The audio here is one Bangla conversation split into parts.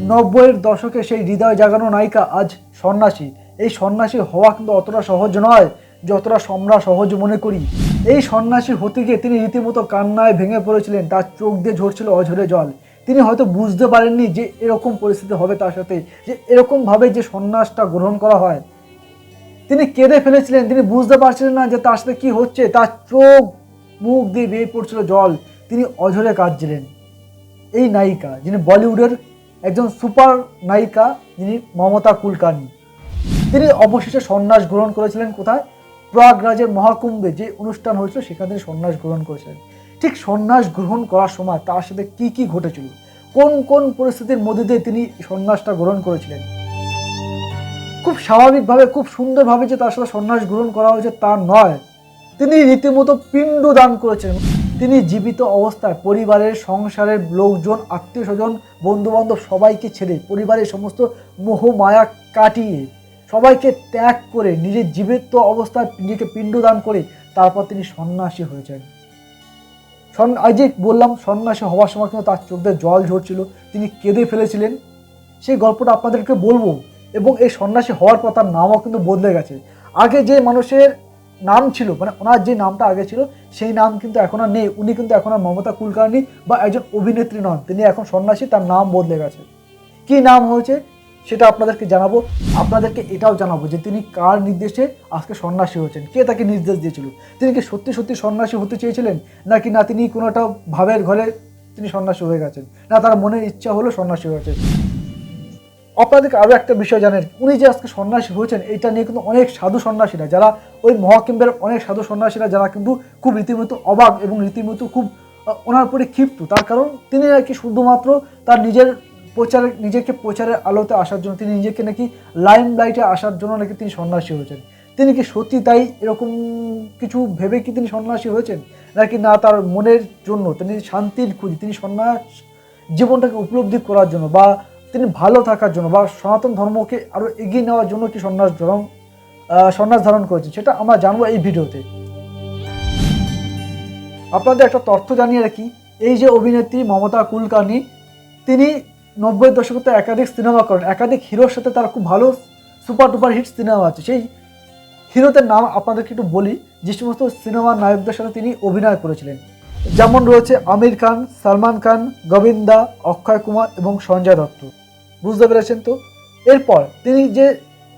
নব্বইয়ের দশকে সেই হৃদয় জাগানো নায়িকা আজ সন্ন্যাসী। এই সন্ন্যাসী হওয়া কিন্তু অতটা সহজ নয়, যতটা আমরা সহজ মনে করি। এই সন্ন্যাসী হতে গিয়ে তিনি রীতিমতো কান্নায় ভেঙে পড়েছিলেন, তার চোখ দিয়ে ঝরছিল অঝরে জল। তিনি হয়তো বুঝতে পারেননি যে এরকম পরিস্থিতি হবে তার সাথে, যে এরকমভাবে যে সন্ন্যাসটা গ্রহণ করা হয়। তিনি কেঁদে ফেলেছিলেন, তিনি বুঝতে পারছিলেন না যে তার সাথে কী হচ্ছে। তার চোখ, মুখ দিয়ে বেয়ে পড়ছিল জল। তিনি অঝরে কাঁদছিলেন। এই নায়িকা, যিনি বলিউডের একজন সুপার নায়িকা যিনি মমতা কুলকার্নি। তিনি অবশেষে সন্ন্যাস গ্রহণ করেছিলেন কোথায়? প্রয়াগরাজের মহাকুম্ভে। যে অনুষ্ঠান হয়েছিল, সেখানে তিনি সন্ন্যাস গ্রহণ করেছিলেন। ঠিক সন্ন্যাস গ্রহণ করার সময় তার সাথে কি কি ঘটেছিল? কোন কোন পরিস্থিতির মধ্যে দিয়ে তিনি সন্ন্যাসটা গ্রহণ করেছিলেন? খুব স্বাভাবিকভাবে, খুব সুন্দরভাবে যে তার সাথে সন্ন্যাস গ্রহণ করা হয়েছে তা নয়। তিনি রীতিমতো পিণ্ড দান করেছেন তিনি জীবিত অবস্থায় পরিবারের, সংসারের লোকজন আত্মীয় স্বজন বন্ধুবান্ধব সবাইকে ছেড়ে পরিবারের সমস্ত মোহ মায়া কাটিয়ে সবাইকে ত্যাগ করে নিজের জীবিত অবস্থায় নিজেকে পিণ্ডদান করে তারপর তিনি সন্ন্যাসী হয়েছেন। সন- যে বললাম সন্ন্যাসী হওয়ার সময় কিন্তু তার চোখ জল ঝরছিল, তিনি কেঁদে ফেলেছিলেন। সেই গল্পটা আপনাদেরকে বলব এবং এই সন্ন্যাসী হওয়ার পর তার নামও কিন্তু বদলে গেছে। আগে যে মানুষের নাম ছিল মানে ওনার যে নামটা আগে ছিল, সেই নাম কিন্তু এখন আর নেই। উনি কিন্তু এখন আর মমতা কুলকার্নি বা একজন অভিনেত্রী নন, তিনি এখন সন্ন্যাসী, তার নাম বদলে গেছে। কি নাম হয়েছে সেটা আপনাদেরকে জানাব। আপনাদেরকে এটাও জানাব যে তিনি কার নির্দেশে আজকে সন্ন্যাসী হয়েছেন? কে তাকে নির্দেশ দিয়েছিল? তিনি কি সত্যি সত্যি সন্ন্যাসী হতে চেয়েছিলেন? নাকি না তিনি কোনো একটা ভাবের ঘরে তিনি সন্ন্যাসী হয়ে গেছেন? না, তার মনের ইচ্ছা হলো সন্ন্যাসী হয়েছে। আপনাদেরকে আরও একটা বিষয় জানেন, উনি যে আজকে সন্ন্যাসী হয়েছেন, এটা নিয়ে কিন্তু অনেক সাধু সন্ন্যাসীরা, যারা ওই মহাকিম্বের অনেক সাধু সন্ন্যাসীরা, যারা কিন্তু খুব রীতিমতো অবাক এবং রীতিমতো খুব ওনার উপরে ক্ষিপ্ত। তার কারণ তিনি নাকি শুধুমাত্র তার নিজের প্রচারে, নিজেকে প্রচারের আলোতে আসার জন্য, তিনি নিজেকে নাকি লাইম লাইটে আসার জন্য নাকি তিনি সন্ন্যাসী হয়েছেন। তিনি কি সত্যি তাই এরকম কিছু ভেবে কি তিনি সন্ন্যাসী হয়েছেন? নাকি না তার মনের জন্য, তিনি শান্তির খুঁজি, তিনি সন্ন্যাস জীবনটাকে উপলব্ধি করার জন্য বা তিনি ভালো থাকার জন্য বা সনাতন ধর্মকে আরও এগিয়ে নেওয়ার জন্য কি সন্ন্যাস আহ, সন্ন্যাস ধারণ করেছেন সেটা আমরা জানব এই ভিডিওতে। আপনাদের একটা তথ্য জানিয়ে রাখি এই যে অভিনেত্রী মমতা কুলকার্নি তিনি নব্বই দশকতে একাধিক সিনেমা করেন একাধিক হিরোর সাথে তার খুব ভালো সুপার টুপার হিট সিনেমা আছে। সেই হিরোদের নাম আপনাদেরকে একটু বলি যে সমস্ত সিনেমার নায়কদের সাথে তিনি অভিনয় করেছিলেন। যেমন রয়েছে আমির খান সালমান খান গোবিন্দা অক্ষয় কুমার এবং সঞ্জয় দত্ত। বুঝতে পেরেছেন তো? এরপর তিনি যে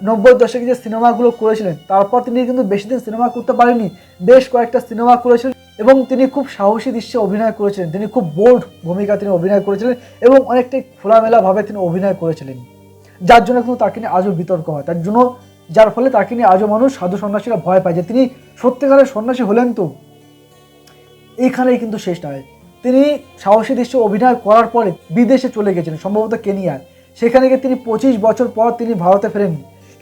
নব্বই দশকে যে সিনেমাগুলো করেছিলেন, তারপর তিনি কিন্তু বেশি দিন সিনেমা করতে পারেননি, বেশ কয়েকটা সিনেমা করেছিলেন এবং তিনি খুব সাহসী দৃশ্যে অভিনয় করেছিলেন। তিনি খুব বোল্ড ভূমিকা তিনি অভিনয় করেছিলেন এবং অনেকটাই খোলামেলাভাবে তিনি অভিনয় করেছিলেন। যার জন্য কিন্তু তাকে নিয়ে আজও বিতর্ক হয়। তার জন্য, যার ফলে তাকে নিয়ে আজও মানুষ সাধু সন্ন্যাসীরা ভয় পায় যে তিনি সত্যিকারের সন্ন্যাসী হলেন তো? এইখানেই কিন্তু শেষ নয়। তিনি সাহসী দৃশ্যে অভিনয় করার পরে বিদেশে চলে গেছিলেন, সম্ভবত কেনিয়ায়। সেখানে গিয়ে তিনি পঁচিশ বছর পর তিনি ভারতে ফেরেন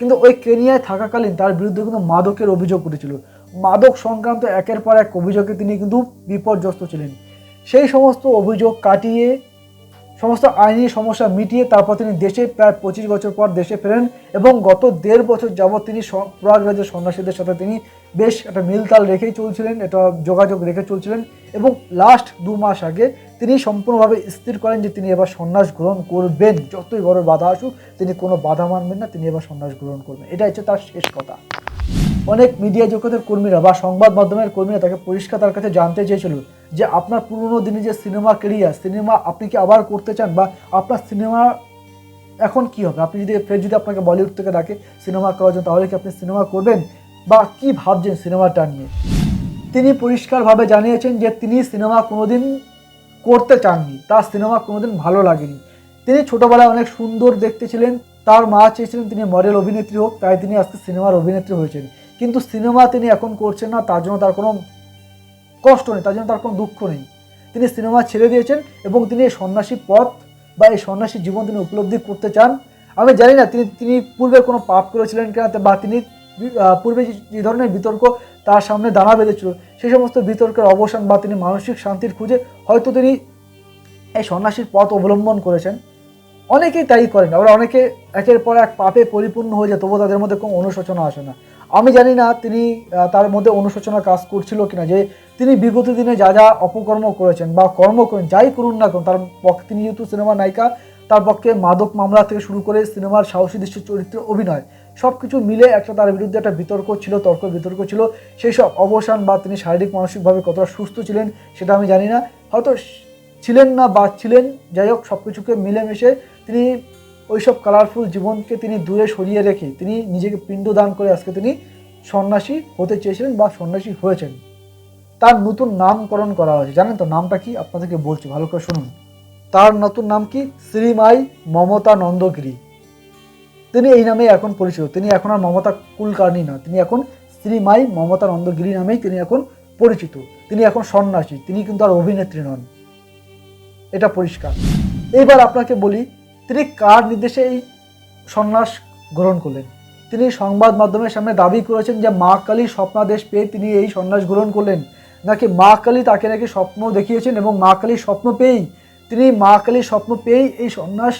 কিন্তু ওই কেনিয়ায় থাকাকালীন তার বিরুদ্ধে কিন্তু মাদকের অভিযোগ উঠেছিল। মাদক সংক্রান্ত একের পর এক অভিযোগে তিনি কিন্তু বিপর্যস্ত ছিলেন। সেই সমস্ত অভিযোগ কাটিয়ে, সমস্ত আইনি সমস্যা মিটিয়ে তারপর তিনি দেশে প্রায় পঁচিশ বছর পর দেশে ফেরেন এবং গত দেড় বছর যাবৎ তিনি প্রয়াগরাজের সন্ন্যাসীদের সাথে তিনি বেশ একটা মিলতাল রেখেই চলছিলেন এটা যোগাযোগ রেখে চলছিলেন এবং লাস্ট দু মাস আগে তিনি সম্পূর্ণভাবে স্থির করেন যে তিনি এবার সন্ন্যাস গ্রহণ করবেন। যতই বড় বাধা আসুক, তিনি কোনো বাধা মানবেন না, তিনি এবার সন্ন্যাস গ্রহণ করবেন। এটা হচ্ছে তার শেষ কথা। অনেক মিডিয়া জগতের কর্মীরা বা সংবাদ মাধ্যমের কর্মীরা তাকে পরিষ্কার তার কাছে জানতে চেয়েছিল যে আপনার পুরনো দিনে যে সিনেমা কেরিয়ার সিনেমা আপনি কি আবার করতে চান বা আপনার সিনেমা এখন কি হবে? আপনি যদি, ফের যদি আপনাকে বলিউড থেকে ডাকে সিনেমা করার জন্য, তাহলে কি আপনি সিনেমা করবেন? বা কি ভাবছেন সিনেমাটা নিয়ে? তিনি পরিষ্কারভাবে জানিয়েছেন যে তিনি সিনেমা কোনোদিন করতে চাননি, তার সিনেমা কোনোদিন ভালো লাগেনি। তিনি ছোটোবেলায় অনেক সুন্দর দেখতে ছিলেন, তার মা চেয়েছিলেন তিনি মডেল অভিনেত্রী হোক, তাই তিনি আজকে সিনেমার অভিনেত্রী হয়েছেন। কিন্তু সিনেমা তিনি এখন করছেন না, তার জন্য তার কোনো কষ্ট নেই, তার জন্য তার কোনো দুঃখ নেই। তিনি সিনেমা ছেড়ে দিয়েছেন এবং তিনি এই সন্ন্যাসী পথ বা এই সন্ন্যাসী জীবন তিনি উপলব্ধি করতে চান। আমি জানি না, তিনি তিনি পূর্বে কোনো পাপ করেছিলেন কিনা, বা তিনি পূর্বে যে- ধরনের বিতর্ক তার সামনে দাঁড়া বেঁধেছিল সেই সমস্ত বিতর্কের অবসান বা তিনি মানসিক শান্তির খুঁজে হয়তো তিনি এই সন্ন্যাসীর পথ অবলম্বন করেছেন। অনেকেই তাই করেন, আবার অনেকে একের পর এক পাপে পরিপূর্ণ হয়ে যায়, তবুও তাদের মধ্যে কোনো অনুশোচনা আসে না। আমি জানি না তিনি তার মধ্যে অনুশোচনা কাজ করছিল কিনা, যে তিনি বিগত দিনে যা যা অপকর্ম করেছেন বা কর্ম করেন, যাই করুন না কেন, তার পক্ষে তিনি যেহেতু সিনেমা নায়িকা, তার পক্ষে মাদক মামলা থেকে শুরু করে সিনেমার সাহসী দৃশ্য চরিত্রে অভিনয় সব কিছু মিলে একটা তার বিরুদ্ধে একটা বিতর্ক ছিল, তর্ক বিতর্ক ছিল। সেই সব অবসান বা তিনি শারীরিক, মানসিকভাবে কতটা সুস্থ ছিলেন সেটা আমি জানি না। হয়তো ছিলেন না বা ছিলেন, যাই হোক সব কিছুকে মিলেমিশে তিনি ওই সব কালারফুল জীবনকে তিনি দূরে সরিয়ে রেখে তিনি নিজেকে পিণ্ডদান করে আজকে তিনি সন্ন্যাসী হতে চেয়েছিলেন বা সন্ন্যাসী হয়েছেন। তার নতুন নামকরণ করা হয়েছে। জানেন তো নামটা কি? আপনাদেরকে বলছি, ভালো করে শুনুন। তার নতুন নাম কি? শ্রীমাই মমতা নন্দগিরি। তিনি এই নামে এখন পরিচিত। তিনি এখন আর মমতা কুলকার্নি না। তিনি এখন শ্রীমাই মমতা নন্দগিরি নামেই তিনি এখন পরিচিত। তিনি এখন সন্ন্যাসী। তিনি কিন্তু আর অভিনেত্রী নন। এটা পরিষ্কার। এবার আপনাকে বলি, তিনি কার নির্দেশে এই সন্ন্যাস গ্রহণ করলেন? তিনি সংবাদ মাধ্যমের সামনে দাবি করেছেন যে মা কালী স্বপ্নাদেশ পেয়ে তিনি এই সন্ন্যাস গ্রহণ করলেন। নাকি মা কালী তাকে নাকি স্বপ্ন দেখিয়েছেন এবং মা কালীর স্বপ্ন পেয়েই, তিনি মা কালীর স্বপ্ন পেয়েই এই সন্ন্যাস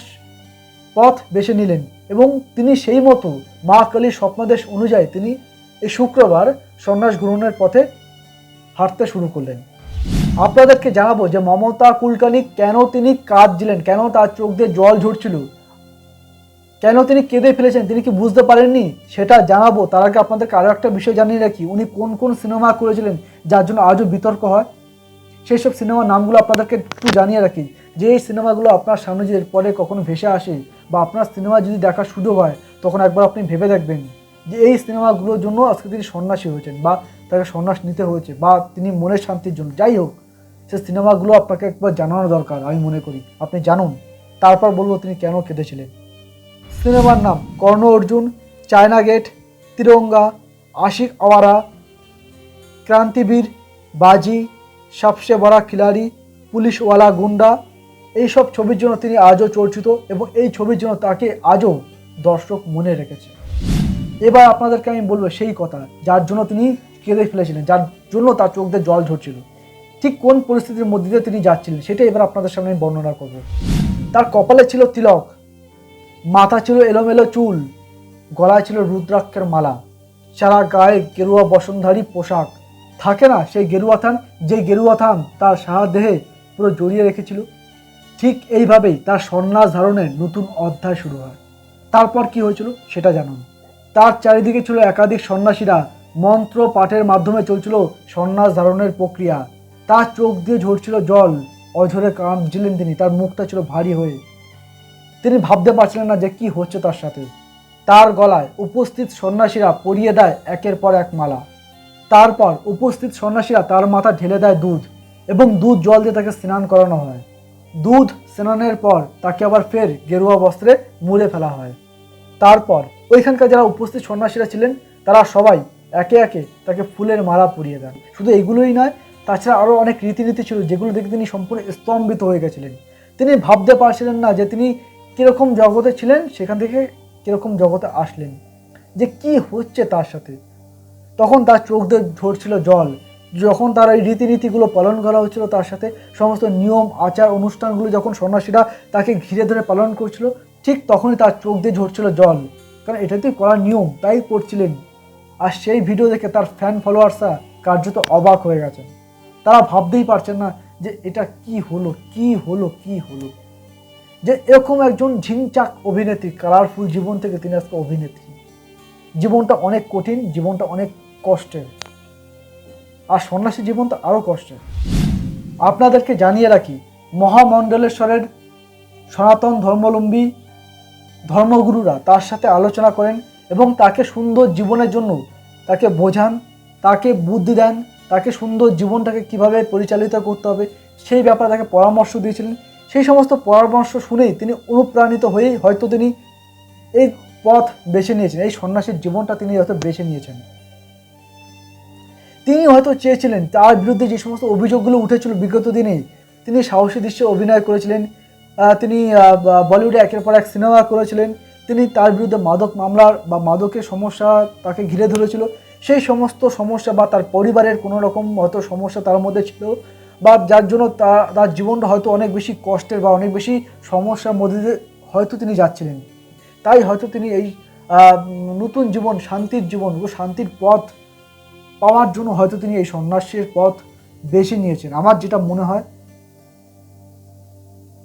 পথ বেছে নিলেন এবং তিনি সেই মতো মা কালীর স্বপ্নাদেশ অনুযায়ী তিনি এই শুক্রবার সন্ন্যাস গ্রহণের পথে হাঁটতে শুরু করলেন। আপনাদেরকে জানাব যে মমতা কুলকার্নি কেন তিনি কাঁদছিলেন? কেন তার চোখ দিয়ে জল ঝরছিল? কেন তিনি কেঁদে ফেলেছেন? তিনি কি বুঝতে পারেননি? সেটা জানাব। তার আগে আপনাদেরকে আরও একটা বিষয় জানিয়ে রাখি। উনি কোন কোন সিনেমা করেছিলেন যার জন্য আজও বিতর্ক হয়? সেই সব সিনেমার নামগুলো আপনাদেরকে একটু জানিয়ে রাখি। যে এই সিনেমাগুলো আপনার সামনে যদি পরে কখনো ভেসে আসে বা আপনার সিনেমা যদি দেখার সুযোগ হয়, তখন একবার আপনি ভেবে দেখবেন যে এই সিনেমাগুলোর জন্য আজকে তিনি সন্ন্যাসী হয়েছেন বা তাকে সন্ন্যাস নিতে হয়েছে বা তিনি মনের শান্তির জন্য। যাই হোক, সে সিনেমাগুলো আপনাকে একবার জানানো দরকার, আমি মনে করি। আপনি জানুন, তারপর বলব তিনি কেন কেঁদেছিলেন। সিনেমার নাম কর্ণ অর্জুন, চায়না গেট, তিরঙ্গা, আশিক আওয়ারা, ক্রান্তিবীর, বাজি সবসে বড় খিলাড়ি, পুলিশওয়ালা গুন্ডা এইসব ছবির জন্য তিনি আজও চর্চিত এবং এই ছবির জন্য তাকে আজও দর্শক মনে রেখেছে। এবার আপনাদেরকে আমি বলব সেই কথা, যার জন্য তিনি কেঁদে ফেলেছিলেন, যার জন্য তার চোখ দিয়ে জল ঝরছিল। ঠিক কোন পরিস্থিতির মধ্যে দিয়ে তিনি যাচ্ছিলেন সেটাই এবার আপনাদের সামনে আমি বর্ণনা করব। তার কপালে ছিল তিলক, মাথা ছিল এলোমেলো চুল, গলায় ছিল রুদ্রাক্ষের মালা, সারা গায়ে গেরুয়া বসনধারী পোশাক। থাকে না, সেই গেরুয়া থান যে গেরুয়া থান তার সারা দেহে পুরো জড়িয়ে রেখেছিল। ঠিক এইভাবেই তার সন্ন্যাস ধারণের নতুন অধ্যায় শুরু হয়। তারপর কি হয়েছিল সেটা জানুন। তার চারিদিকে ছিল একাধিক সন্ন্যাসীরা, মন্ত্র পাঠের মাধ্যমে চলছিল সন্ন্যাস ধারণের প্রক্রিয়া। তার চোখ দিয়ে ঝরছিল জল, অঝরে কাঁদছিলেন তিনি, তার মুখটা ছিল ভারী হয়ে। তিনি ভাবতে পারছিলেন না যে কি হচ্ছে তার সাথে। তার গলায় উপস্থিত সন্ন্যাসীরা পরিয়ে দেয় একের পর এক মালা। তারপর উপস্থিত সন্ন্যাসীরা তার মাথা ঢেলে দেয় দুধ এবং দুধ জল দিয়ে তাকে স্নান করানো হয়। দুধ স্নানের পর তাকে আবার ফের গেরুয়া বস্ত্রে মুড়ে ফেলা হয়। তারপর ওইখানকার যারা উপস্থিত সন্ন্যাসীরা ছিলেন, তারা সবাই একে একে তাকে ফুলের মালা পরিয়ে দেন। শুধু এগুলোই নয়, তাছাড়া আরও অনেক রীতিনীতি ছিল যেগুলো দেখে তিনি সম্পূর্ণ স্তম্ভিত হয়ে গেছিলেন। তিনি ভাবতে পারছিলেন না যে তিনি কীরকম জগতে ছিলেন, সেখান থেকে কীরকম জগতে আসলেন, যে কি হচ্ছে তার সাথে। তখন তার চোখ দিয়ে ঝরছিল জল যখন তার এই রীতিনীতিগুলো পালন করা হচ্ছিল তার সাথে সমস্ত নিয়ম, আচার, অনুষ্ঠানগুলো যখন সন্ন্যাসীরা তাকে ঘিরে ধরে পালন করছিল, ঠিক তখনই তার চোখ দিয়ে ঝরছিল জল। কারণ এটাতেই করার নিয়ম, তাই করছিলেন আর সেই ভিডিও দেখে তার ফ্যান ফলোয়ার্সরা কার্যত অবাক হয়ে গেছেন। তারা ভাবতেই পারছেন না যে এটা কি হলো কি হলো কি হলো। যে এরকম একজন ঝিংচাক অভিনেত্রী কালারফুল জীবন থেকে তিনি আজকে অভিনেত্রী। জীবনটা অনেক কঠিন, জীবনটা অনেক কষ্টের। আর সন্ন্যাসী জীবন তো আরও কষ্টের। আপনাদেরকে জানিয়ে রাখি, মহামণ্ডলেশ্বরের সনাতন ধর্মাবলম্বী ধর্মগুরুরা তার সাথে আলোচনা করেন এবং তাকে সুন্দর জীবনের জন্য তাকে বোঝান, তাকে বুদ্ধি দেন, তাকে সুন্দর জীবনটাকে কীভাবে পরিচালিত করতে হবে সেই ব্যাপারে তাকে পরামর্শ দিয়েছিলেন। সেই সমস্ত পরামর্শ শুনেই তিনি অনুপ্রাণিত হয়েই হয়তো তিনি এই পথ বেছে নিয়েছেন, এই সন্ন্যাসীর জীবনটা তিনি হয়তো বেছে নিয়েছেন। তিনি হয়তো চেয়েছিলেন, তার বিরুদ্ধে যে সমস্ত অভিযোগগুলো উঠেছিল বিগত দিনে, তিনি সাহসী দৃশ্যে অভিনয় করেছিলেন তিনি বলিউডে একের পর এক সিনেমা করেছিলেন, তিনি তার বিরুদ্ধে মাদক মামলার বা মাদকের সমস্যা তাকে ঘিরে ধরেছিল, সেই সমস্ত সমস্যা বা তার পরিবারের কোনো রকম হয়তো সমস্যা তার মধ্যে ছিল, বা যার জন্য তার জীবনটা হয়তো অনেক বেশি কষ্টের বা অনেক বেশি সমস্যার মধ্যে হয়তো তিনি যাচ্ছিলেন। তাই হয়তো তিনি এই নতুন জীবন, শান্তির জীবন ও শান্তির পথ পাওয়ার জন্য হয়তো তিনি এই সন্ন্যাসের পথ বেছে নিয়েছেন। আমার যেটা মনে হয়,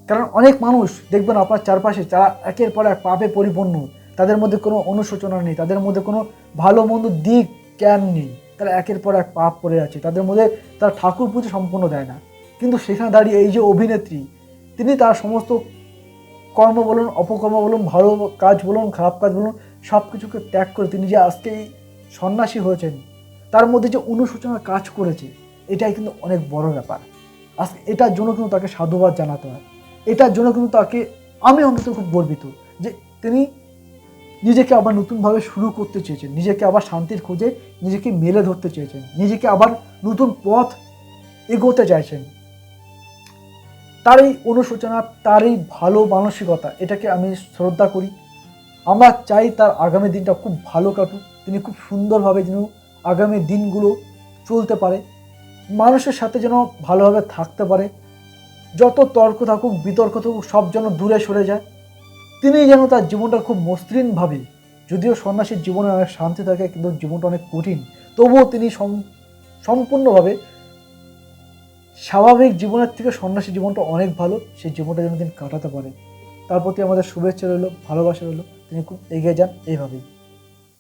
কারণ অনেক মানুষ দেখবেন আপনার চারপাশে যারা একের পর এক পাপে পরিপূর্ণ, তাদের মধ্যে কোনো অনুশোচনা নেই, তাদের মধ্যে কোনো ভালো মন্দ দিক জ্ঞান নেই। তারা একের পর এক পাপ করে আছে তাদের মধ্যে তারা ঠাকুর পুজো সম্পূর্ণ দেয় না। কিন্তু সেখানে দাঁড়িয়ে এই যে অভিনেত্রী, তিনি তার সমস্ত কর্ম বলুন, অপকর্ম বলুন, ভালো কাজ বলুন, খারাপ কাজ বলুন সব কিছুকে ত্যাগ করে তিনি যে আজকে সন্ন্যাসী হয়েছেন তার মধ্যে যে অনুশোচনা কাজ করেছে, এটাই কিন্তু অনেক বড় ব্যাপার। আজকে এটার জন্য কিন্তু তাকে সাধুবাদ জানাতে হয়। এটার জন্য কিন্তু তাকে, আমি অন্তত খুব গর্বিত যে তিনি নিজেকে আবার নতুনভাবে শুরু করতে চেয়েছেন। নিজেকে আবার শান্তির খোঁজে নিজেকে মেলে ধরতে চেয়েছেন। নিজেকে আবার নতুন পথ এগোতে চাইছেন। তার এই অনুশোচনা, তার এই ভালো মানসিকতা, এটাকে আমি শ্রদ্ধা করি। আমরা চাই তার আগামী দিনটা খুব ভালো কাটুক। তিনি খুব সুন্দরভাবে যেন আগামী দিনগুলো চলতে পারে। মানুষের সাথে যেন ভালোভাবে থাকতে পারে। যত তর্ক থাকুক, বিতর্ক থাকুক, সব যেন দূরে সরে যায়। তিনি যেন তার জীবনটা খুব মসৃণভাবে যদিও সন্ন্যাসীর জীবনে অনেক শান্তি থাকে, কিন্তু জীবনটা অনেক কঠিন। তবুও তিনি সম- সম্পূর্ণভাবে স্বাভাবিক জীবনের থেকে সন্ন্যাসী জীবনটা অনেক ভালো। সেই জীবনটা যেন তিনি কাটাতে পারে তার প্রতি আমাদের শুভেচ্ছা রইল, ভালোবাসা রইল। তিনি খুব এগিয়ে যান এইভাবেই।